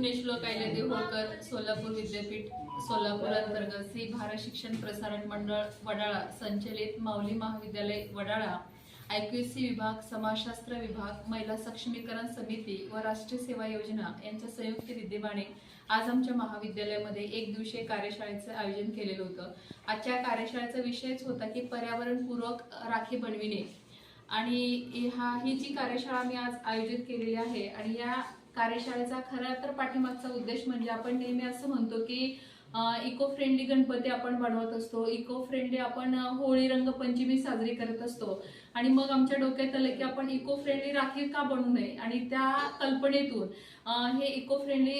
पुण्यश्लोक आयले देहोळकर सोलापूर विद्यापीठ सोलापूर अंतर्गत श्री भारत शिक्षण प्रसारण मंडळ वडाळा संचलित माऊली महाविद्यालय वडाळा आयक्यूसी विभाग समाजशास्त्र विभाग महिला सक्षमीकरण समिती व राष्ट्रीय सेवा योजना यांच्या संयुक्त विद्यमाने आज आमच्या महाविद्यालयामध्ये एक दिवसीय कार्यशाळेचं आयोजन केलेलं होतं. आजच्या कार्यशाळेचा विषयच होता की पर्यावरणपूरक राखी बनविणे. आणि हा ही जी कार्यशाळा मी आज आयोजित केलेली आहे आणि या कार्यशाळेचा खरा तर पाठीमागचा उद्देश म्हणजे आपण नेहमी असं म्हणतो की इको फ्रेंडली गणपती आपण बनवत असतो. इको फ्रेंडली आपण होळी रंगपंचमी साजरी करत असतो. आणि मग आमच्या डोक्यात आलं की आपण इको फ्रेंडली राखी का बनवू नये? आणि त्या कल्पनेतून हे इको फ्रेंडली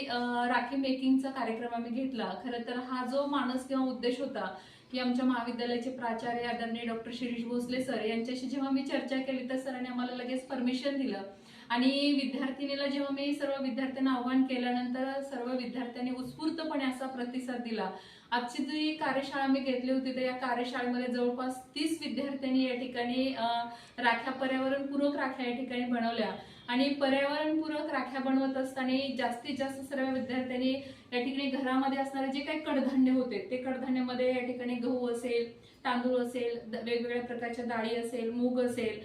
राखी मेकिंगचा कार्यक्रम आम्ही घेतला. खरं तर हा जो मानस किंवा उद्देश होता की आमच्या महाविद्यालयाचे प्राचार्य आदरणीय डॉक्टर शिरीष भोसले सर यांच्याशी जेव्हा मी चर्चा केली तर सरांनी आम्हाला लगेच परमिशन दिलं. आणि विद्यार्थिनीला जेव्हा मी सर्व विद्यार्थ्यांना आव्हान केल्यानंतर सर्व विद्यार्थ्यांनी उत्स्फूर्तपणे असा प्रतिसाद दिला. आजची जी कार्यशाळा मी घेतली होती तर या कार्यशाळेमध्ये जवळपास तीस विद्यार्थ्यांनी या ठिकाणी राख्या पर्यावरणपूरक राख्या या ठिकाणी बनवल्या. आणि पर्यावरणपूरक राख्या बनवत असताना जास्तीत जास्त सर्व विद्यार्थ्यांनी या ठिकाणी घरामध्ये असणारे जे काही कडधान्य होते ते कडधान्यामध्ये या ठिकाणी गहू असेल तांदूळ असेल द- वेगवेगळ्या प्रकारच्या डाळी असेल मूग असेल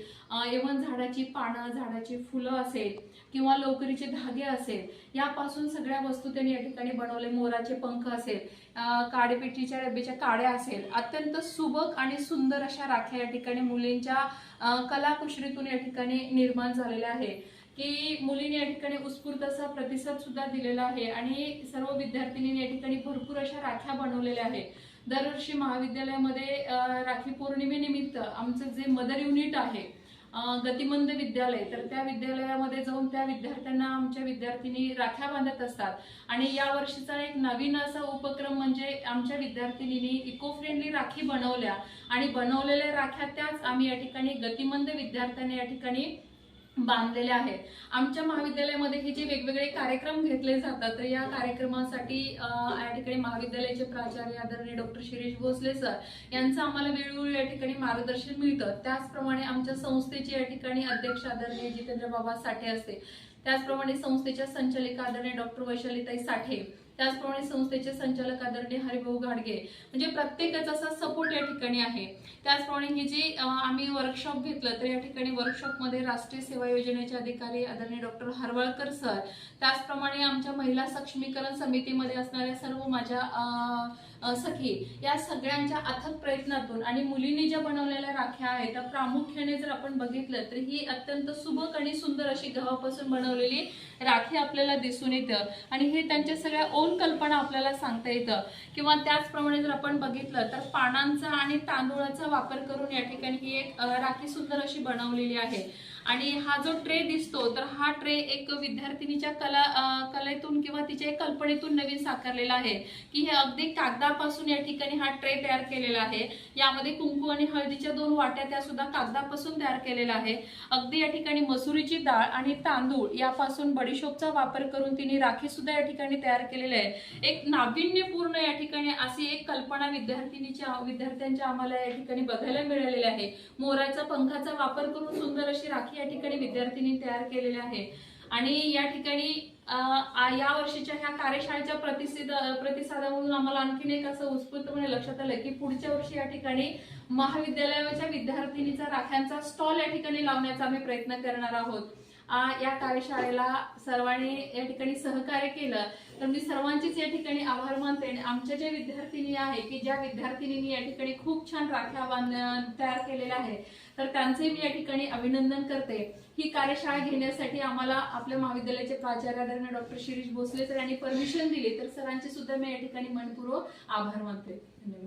इव्हन झाडाची पानं झाडाची फुलं असेल किंवा लोकरीचे धागे असेल यापासून सगळ्या वस्तू त्यांनी या ठिकाणी बनवले मोराचे पंख असेल काडेपेटीच्या डब्याच्या काड्या असेल अत्यंत सुबक आणि सुंदर अशा राख्या या ठिकाणी मुलींच्या कलाकुशरीतून या ठिकाणी निर्माण झालेल्या आहे की मुलीने या ठिकाणी उत्स्फूर्त असा प्रतिसाद सुद्धा दिलेला आहे आणि सर्व विद्यार्थिनींनी या ठिकाणी भरपूर अशा राख्या बनवलेल्या आहेत. दरवर्षी महाविद्यालयामध्ये राखी पौर्णिमेनिमित्त आमचं जे मदर युनिट आहे गतिमंद विद्यालय तर त्या विद्यालयामध्ये जाऊन त्या विद्यार्थ्यांना आमच्या विद्यार्थिनी राख्या बांधत असतात. आणि या वर्षीचा एक नवीन असा उपक्रम म्हणजे आमच्या विद्यार्थिनींनी इको फ्रेंडली राखी बनवल्या. आणि बनवलेल्या राख्या त्याच आम्ही या ठिकाणी गतिमंद विद्यार्थ्यांनी या ठिकाणी बांधलेल्या आहेत. आमच्या महाविद्यालयामध्ये हे जे वेगवेगळे कार्यक्रम घेतले जातात तर या कार्यक्रमासाठी या ठिकाणी महाविद्यालयाचे प्राचार्य आदरणीय डॉक्टर शिरीष भोसले सर यांचं आम्हाला वेळोवेळी या ठिकाणी मार्गदर्शन मिळतं. त्याचप्रमाणे आमच्या संस्थेचे या ठिकाणी अध्यक्ष आदरणीय जितेंद्र बाबा साठे असते त्याचप्रमाणे संस्थेच्या संचालिका आदरणीय डॉक्टर वैशालीताई साठे त्याचप्रमाणे संस्थेचे संचालक आदरणीय हरिभाऊ घाडगे म्हणजे प्रत्येकाचा असा सपोर्ट या ठिकाणी आहे. त्याचप्रमाणे ही जी आम्ही वर्कशॉप घेतलं तर या ठिकाणी वर्कशॉपमध्ये राष्ट्रीय सेवा योजनेचे अधिकारी आदरणीय डॉक्टर हरवळकर सर त्याचप्रमाणे आमच्या महिला सक्षमीकरण समितीमध्ये असणाऱ्या सर्व माझ्या सखी या सगळ्यांच्या अथक प्रयत्नातून आणि मुलींनी ज्या बनवलेल्या राख्या आहेत त्या प्रामुख्याने जर आपण बघितलं तर ही अत्यंत सुबक आणि सुंदर अशी गव्हापासून बनवलेली राखी आपल्याला दिसून येतं. आणि हे त्यांच्या सगळ्या ओन कल्पना आपल्याला सांगता येतं. किंवा त्याचप्रमाणे जर आपण बघितलं तर पानांचा आणि तांदूळाचा वापर करून या ठिकाणी ही एक राखी सुंदर अशी बनवलेली आहे. आणि हा जो ट्रे दिसतो तर हा ट्रे एक विद्यार्थिनीच्या कला कलेतून किंवा तिच्या कल्पनेतून नवीन साकारलेला आहे. की हे अगदी कागदापासून या ठिकाणी हा ट्रे तयार केलेला आहे. यामध्ये कुंकू आणि हळदीच्या दोन वाट्या त्या सुद्धा कागदापासून तयार केलेल्या आहे. अगदी या ठिकाणी मसुरीची डाळ आणि तांदूळ यापासून बडीशोपचा वापर करून तिने राखी सुद्धा या ठिकाणी तयार केलेली आहे. एक नाविन्यपूर्ण या ठिकाणी अशी एक कल्पना विद्यार्थिनीच्या विद्यार्थ्यांच्या आम्हाला या ठिकाणी बघायला मिळालेली आहे. मोराच्या पंखाचा वापर करून सुंदर अशी राखी या ठिकाणी विद्यार्थ्यांनी तयार केलेले आहे. आणि या ठिकाणी या वर्षीच्या ह्या कार्यशाळेच्या प्रतिसिद प्रतिसादामधून आम्हाला आणखीन एक असं उत्स्फूर्तपणे लक्षात आलं की पुढच्या वर्षी या ठिकाणी महाविद्यालयाच्या विद्यार्थिनीचा राख्यांचा स्टॉल या ठिकाणी लावण्याचा आम्ही प्रयत्न करणार आहोत. या कार्यशाळेला सर्वांनी या ठिकाणी सहकार्य केलं. तर मी सर्वांचीच या ठिकाणी आभार मानते आणि आमच्या ज्या विद्यार्थिनी आहे की ज्या विद्यार्थिनींनी या ठिकाणी खूप छान राख्या बांध तयार केलेल्या आहे तर त्यांचे मी या ठिकाणी अभिनंदन करते. ही कार्यशाळा घेण्यासाठी आम्हाला आपल्या महाविद्यालयाचे प्राचार्य डॉक्टर शिरीष भोसले सर यांनी परमिशन दिली तर सरांचे सुद्धा मी या ठिकाणी मनपूर्वक आभार मानते. धन्यवाद.